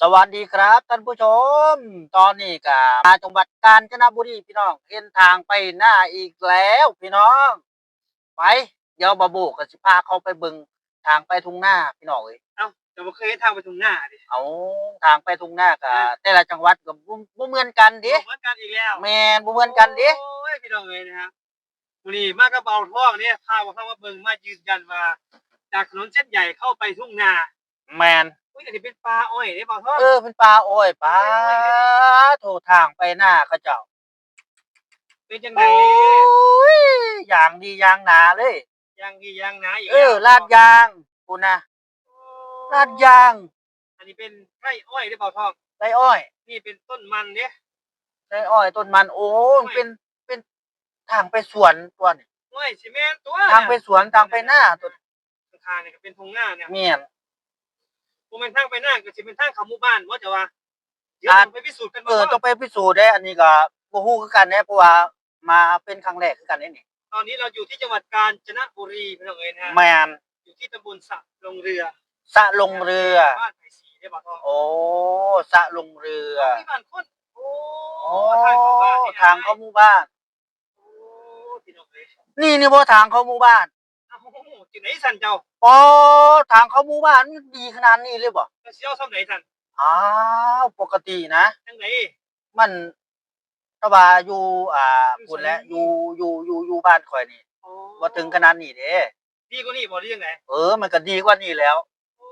สวัสดีครับท่านผู้ชม ตอนนี้ก็มาจังหวัดกาญจนบุรีพี่น้องเห็นทางไปหน้าอีกแล้วพี่น้อง ไปเดี๋ยวบาโบกับสิพาเขาไปเบึงทางไปทุ่งหน้าพี่น้องเอ้ยเอ้าแต่บ่เคยเห็นทางไปตรงหน้าดิเอาทางไปทุ่งหน้ากับแต่ละจังหวัดก็บ่บ่เหมือนกันดิเหมือนกันอีกแล้วแม่นบ่เหมือนกันดิโอ้ยพี่น้องเอ้ยนะฮะวันนี้มากระเบาท่องเนี่ยพาว่าเข้ามาเบิ่งมายืนยันว่า จากถนนเส้นใหญ่เข้าไปทุ่งนาแม่น อุ้ยอันนี้เป็นปลาอ้อยเนี่ยเบาท่องเออเป็นปลาโอ้ยปลาโถทางไปหน้าเขาเจ้าเป็นจังไดโอ้ยอย่างดีอย่างหนาเลย ยางดียางหนาอีกเออลาดยางคุณนะลาดยางอันนี้เป็นไร่อ้อยเนี่ยเบาท่องไรอ้อยนี่เป็นต้นมันเนี่ยไรอ้อยต้นมันโอ้มันเป็นเป็นทางไปสวนตัวนี่อ้อยซีเมนต์ตัวทางไปสวนทางไปหน้าตัว ทางเนี่ยก็เป็นทุ่งนาเนี่ย เมียน บ่แม่นทางไปหน้าก็สิเป็นทางเข้าหมู่บ้านบ่จะว่าเดี๋ยวอ่าต้องไปพิสูจน์กันเอบ่อต้องไปพิสูจน์ได้อันนี้ก็บ่ฮู้คือกันนะเพราะว่ามาเป็นครั้งแรกคือกันนี่นี่ตอนนี้เราอยู่ที่จังหวัดกาญจนบุรีพี่น้องเอ้ยนะฮะแมนอยู่ที่ตำบลสะลงเรือสะลงเรือ บ้านไผ่สีได้บ่ทองโอ้สะลงเรือที่บ้านคนโอ้โอ้ทางเข้าบ้านนี่นะทางเข้าหมู่บ้าน โอ้พี่น้องเอ้ยนี่นี่บ่ทางเข้าหมู่บ้าน เอ้าที่ไหนสั่นเจ้าอ๋อทางเข้าหมู่บ้านมันดีขนาดนี้เลยบ่ก็สิเอาซ้ำไหนสั่นอ้าวปกตินะ จังไหนมันตะบาอยู่อ่าอยู่พุ่นแหละไสอยู่อยู่อยู่อยู่บ้านข่อยนี่โอ้บ่ถึงขนาดนี้เด้ ดีกว่านี้บ่หรือยังไงเออ มันก็ดีกว่านี้แล้ว โอ้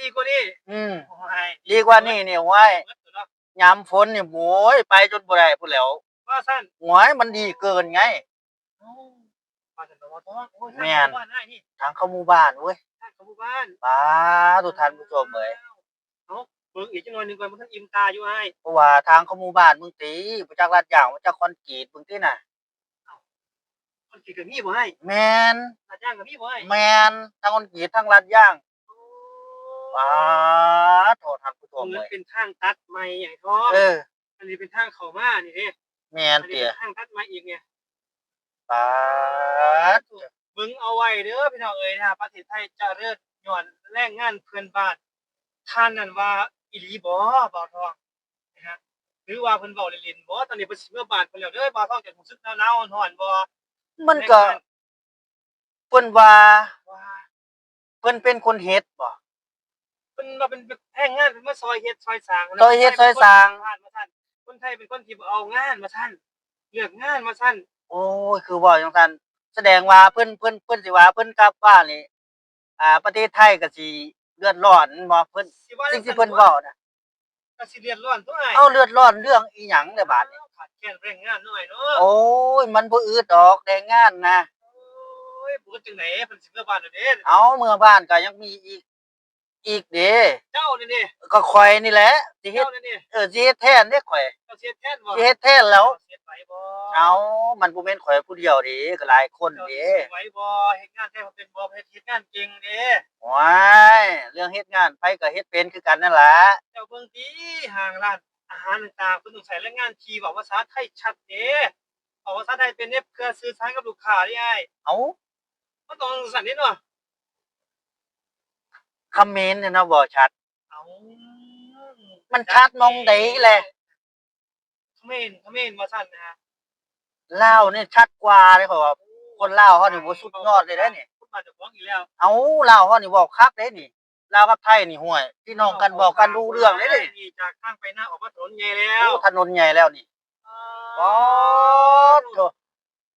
ดีกว่านี้อืม โอ้ยดีกว่านี้นี่ห้วยเบิดเนาะยามฝนนี่โหยไปจนบ่ได้พุ่นแหล้วว่าสั่นหวยมันดีเกินไง โอ้ ว่าสั่นบ่ทองโอ้ยแม่นทางเข้าบ้านได้นี่ทางเข้าหมู่บ้านเว้ยทางเข้าหมู่บ้านป้าทุกท่านผู้ชมเอ้ยเอ้าเบิ่งอีกจังหน่อยหนึงก่อนมันทันอิ่มตาอยู่ไอ้เพราะว่าทางเข้าหมู่บ้านมึงตีบ่จักลาดยางบ่จักคอนกรีตมึงติน่ะคนกี่ก็มีบ่ให้แม่นลาดย่างก็มีบ่ให้แม่นทั้งคอนกรีตทั้งลาดยางป้าโทษท่านผู้ชมมันเอ้ยเป็นทางตัดใหม่ใหญ่ท้องเออ อันนี้เป็นทางเข้ามานี่เด้แม่อันนนี้เตี้ยเป็นทางตัดใหม่อีกไง ป้าดเบิ่งเอาไว้เด้อพี่น้องเอ้ยนะประเทศไทยเจะเลิศย้อนแรงงานเพื่อนบ้านท่านนั่นว่าอีหลีบ่บ่าวทองนะฮะหรือว่าเพิ่นเว้าเล่นๆบ่ตอนนี้เพิ่นสิเมื่อบ้านเพิ่นแล้วเด้อบ่าวทองจะรู้สึกหนาวๆร้อนๆบ่ มันก็แรงงานเพิ่นว่า ว่าเพิ่นเป็นคนเฮ็ดบ่ เพิ่นว่าเป็นแรงงานเพิ่นมาซอยเฮ็ดซอยสร้างซอยเฮ็ดซอยสร้างคนมาซั่นคนไทยเป็นคนที่บ่เอางานมาซั่นเลือกงานมาซั่น โอ้ยคือว่าจังซั่นแสดงว่าเพิ่นเพิ่นเพิ่นสิว่าเพิ่นกลับว่านี่อ่า ประเทศไทยก็สิเลือดร้อนบ่เพิ่นสิว่าสิ่งที่เพิ่นเว้าน่ะก็สิเดือดร้อนตัวอ้ายเอาเลือดร้อนเรื่องอีหยังเด้บาดนี้ขาดแคลนแรงงานหน่อยเนาะโอ้ยมันบ่อืดดอกแรงงานนะโอ้ยบ่จังไหนเพิ่นสิเมื่อบ้านแล้วเด้ เอาเมื่อบ้านก็ยังมีอีก อีกเด้เจ้านี่นี่ก็ข่อยนี่แหละสิเฮ็ดเจ้านี่นี่เออสิเฮ็ดแทนเด้ข่อยเจ้าเสียแทนบ่สิเฮ็ดแทนแล้ว เสียไปบ่เอามันบ่แม่นข่อยผู้เดียวเด้ก็หลายคนเจ้าเด้เสียไว้บ่เฮ็ดงานแต่ว่าเป็นบ่เฮ็ดเฮ็ดงานเก่งเด้ว้ายเรื่องเฮ็ดงานไผก็เฮ็ดเป็นคือกันนั่นล่ะเจ้าเบิ่งติห้างร้านอาหารต่างๆเพิ่นต้องใช้แรงงานที่เว้าภาษาไทยชัดเด้เว้าภาษาไทยเป็นเนี่ยเพื่อสื่อสารกับลูกค้าได้อ้ายเอ้ามันต้องสั่นนิดเนาะ คอมเมนต์เนี่ยเนาะบ่ชัด เอามันชัดมองใดแหละเขมรเขมรว่าซั่นนะฮะลาวนี่ชัดกว่าเลยข่อยว่าคนลาวเฮานี่บ่สุดยอดเลยเด้นี่ พูดมาจากฟ้องอีกแล้วเอาลาวเฮานี่เว้าคักเด้นี่ลาวกับไทยนี่ห่วยพี่น้องกันบอกกันรู้เรื่องเลยเด้นี่จากข้างไปหน้าออกมาถนนใหญ่แล้วโอ้ถนนใหญ่แล้วนี่ป๊อดโถ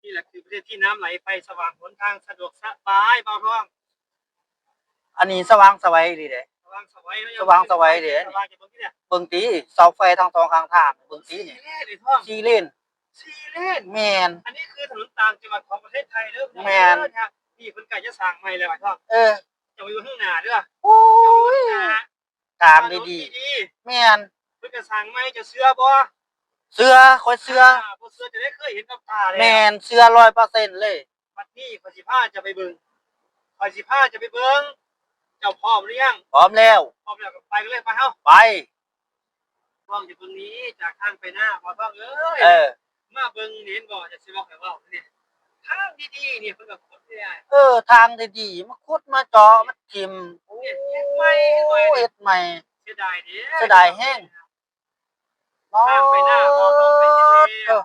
นี่แหละคือประเทศที่น้ำไหลไปสว่างหนทางสะดวกสบายเบาท้อง อันนี้สว่างไสวัยดีเด้ สว่างสวัยสว่างสวัยเด้ สว่างจากตรงนี้เนี่ยเบิ่งตีเสาไฟทางสองข้างทางเบิ่งตีสี่นี่เลนเลยท้องสี่เลนสี่เลนแม่นอันนี้คือถนนต่างจังหวัดของประเทศไทยเด้อแม่นครับนี่เพิ่นไก่จะสร้างใหม่แล้วท้องเออจะไปอยู่ข้างหน้าเด้อโอ้จะไปยอยู่ข้างหน้าทางดีดีๆแม่นๆเพิ่นจะสร้างใหม่จะเชื่อบ่เสื้อคอยเสื้อบ่เชื่อจะได้เคยเห็นกับตาเลยแม่นเสื้อ100%เลย วันนี้ขอยสิพาจะไปเบิ่งขอยสิพาจะไปเบิ่ง เจ้าพร้อมหรือยังพร้อมแล้วพร้อมแล้วก็ไปกันเลยไปเฮาไปว่างอยู่ตรงนี้จากข้างไปหน้าพอต้องเอ้ยเออมาเบิ่งเห็นบ่จะสิบอกให้เว้าเนี่ยทางดีๆนี่เพิ่นก็กดได้ เออ ทางดีๆมาขุดมาเจาะมาทิ่มโอ้เนี่ยเฮ็ดใหม่เฮ็ดใหม่ เฮ็ดใหม่ เสียดายเด้เสียดายแห้ง ข้ามไปหน้าบ่ลงไปเฮ็ดเอแล้วอ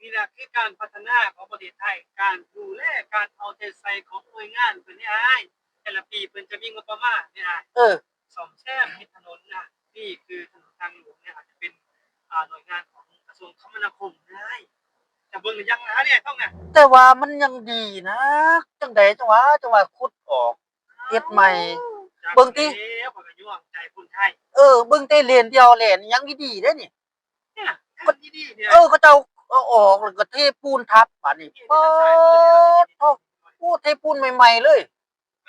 นี่แหละคือการพัฒนาของประเทศไทย การดูแล การเอาใจใส่ของหน่วยงานเพิ่นนี่อ้าย แต่ละปีเพิ่นจะมีงบประมาณนี่อ้ายเออซ่อมแซมเฮ็ดถนนนะนี่คือถนนทางหลวงเนี่ยอาจจะเป็นอ่าหน่วยงานของกระทรวงคมนาคมได้แต่เบิ่งหรือยังนะเนี่ยต้องน่ะแต่ว่ามันยังดีนะ จังใดจังหวะจังหวะขุดออก เฮ็ดใหม่ จากเบิ่งติ แล้วก็ย่วงใจคนไทยเออเบิ่งแต่เลนเดียวเลนยังดีๆเด้นี่ เนี่ยคนดีๆเนี่ยเออเขาเจ้าเอาออกแล้วก็เทปูนทับป่านนี้นี่โอ้ทางซ้ายมือเนี่ยโหเทปูนใหม่ ๆ เลยไม่ใ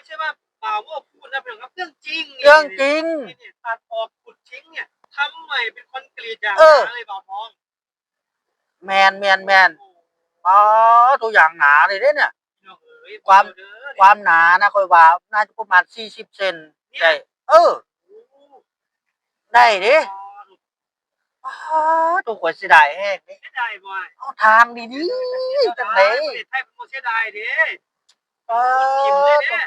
ช่ว่าป่าวว่าพูดนะเป็นเรื่องจริงนี่เรื่องจริง นี่เนี่ยตัดออกขุดทิ้งเนี่ยทำใหม่เป็นคอนกรีตอย่างเออหนาเลยบ่าวทองแมนแมนแมนอ๋อตัวอย่างหนาเลยเด้เนี่ย พี่น้องเอ้ยความ เด้อความหนานะค่อยว่าน่าจะประมาณ40เซนได้เออ โอ้โหได้เด้อ๋ออ๋อตัวข่อยเสียดายแฮงเด้เสียดายบ่อยเอาทางดีๆจังได๋ประเทศไทยเป็นคนเสียดายเด้อ๋อทิมเลยเด้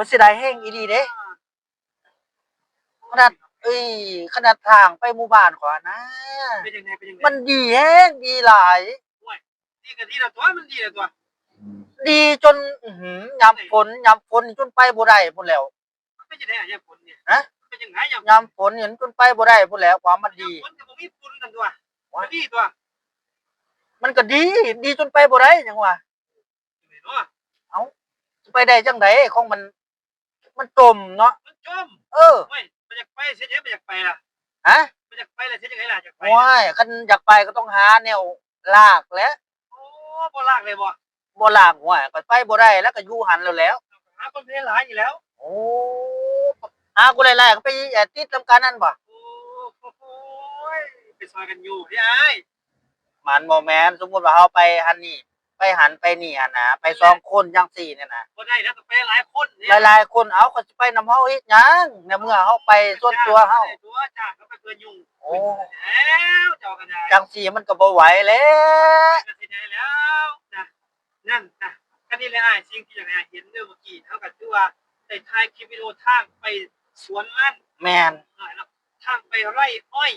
ข่อยเสียดายแฮงอีหลีเด้ขนาดเอ้ยขนาดทางไปหมู่บ้านขอยนะ เป็นยังไงเป็นยังไงมันดีแฮงดีหลาย ดีกับดีละตัวมันดีละตัวดีจนอื้อหือยามฝนยามฝนจนไปบ่ได้พุ่นแล้ว มันเป็นยังไงอะยามฝนเนี่ยฮะ เป็นยังไงยามยามฝนเห็นจนไปบ่ได้พุ่นแล้วความมันดีฝนจะบ่มีฝุ่นกันตัวว้ายมันดีตัวมันก็ดี ดีจนไปบ่ได้จังว่าเห็นบ่ไปได้จังไดของมัน มันจมเนาะมันจมเออเว้ยมันอยากไปเสียยังมันอยากไปล่ะฮะมันอยากไปแล้วเสียยังไงล่ะอยากไปว้ายคันอยากไปก็ต้องหาแนวลากแหล้วโอ้บ่ลากเลยบ่บ่ลากห้วยก็ไปบ่ได้แล้วก็อยู่หันแล้วแหล้ว หาคนเพลหลายอยู่แล้วโอ้หากูหลายๆก็ไปแอบติดลำการนั่นบ่โอ้โหยไปซอยกันอยู่ที่ไอ้ายมันบ่แม่นสมมุติว่าเฮาไปหันนี่ ไปหันไปนี่หันนะไปสองคนจังซี่เนี่ยนะบ่ได้แล้วก็ไปหลายคนเนี่ยหลายๆคนเอาเขาสิไปนำเฮาเฮ็ดหยังในเมื่อเฮาไปส่วนตัวเฮาตัวจ้าก็ไปเพื่อนยุ่งโอ้แล้วเจ้ากันได้จังซี่มันก็บ่ไหวแล้วก็สิได้แล้วนะนั่นนะก็นี่แหละไอ้สิ่งที่อย่างไรเห็นเรื่องเมื่อกี้เท่ากับที่ว่าได้ถ่ายคลิปวิดีโอทางไปสวนมันแม่นหน่อยเนาะทางไปไร่อ้อย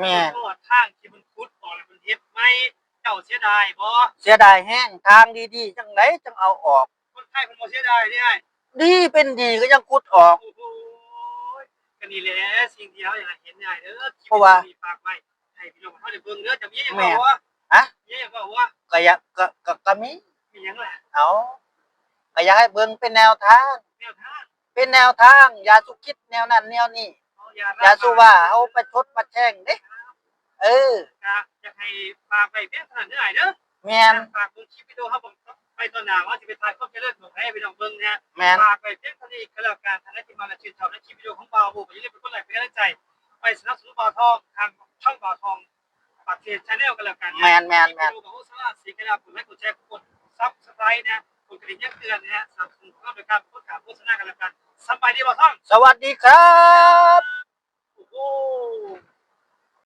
แม่นตลอดทางที่มันคุดออกแล้วมันเฮ็ดไหม เจ้าเสียดายบ่เสียดายแห้งทางดีๆจังไดจังเอาออก คนไทยมันบ่เสียดายนี่ไอ้ดีเป็นดีก็ยังขุดออก โอ้โหก็นี่แหละสิ่งที่เราอยากเห็นได้เด้อเพราะว่ามีฝากไว้ให้พี่น้องเฮาได้เบิ่งเด้อจะมีหยังแม่บ่วะฮะมีหยังบ่วะก็อยากก็ก็ก็มีมีหยังล่ะเอาก็อยากให้เบิ่งเป็นแนวทาง แนวทางเป็นแนวทาง อย่าสุคิดแนวนั้นแนวนี้เอาอย่าอย่าสู้ว่าเอาไปชดมาแช่งเด้เออก็อยาก ให้ฝากไว้เพียงเท่านั้นเด้อไอ้เด้อแม่นฝากเบิ่งคลิปวิดีโอครับผมไปตอนหน้าว่าสิไปถ่ายความเจริญของให้พี่น้องเบิ่งนะฮะแม่นฝากไปเพียงเท่านี้ก็แล้วกันทางที่มาและชื่นชอบในคลิปวิดีโอของบ่าวบุอย่าลืมเป็นคนไลค์เป็นกำลังใจ ไปสนับสนุนบ่าวทองทางช่องบ่าวทองปากเสียชาแนลกันแล้วกันนะแม่นแม่นแม่นคลิปวิดีโอของโอซาร่าสีกระดาษกดไลค์กดแชร์กดซับสไครต์นะฮะกดกระดิ่งแจ้งเตือนนะฮะสนับสนุนของเราโดยการโพสต์ข่าวโฆษณากันแล้วกันสบายดีบ่าวทองสวัสดีครับโอ้โห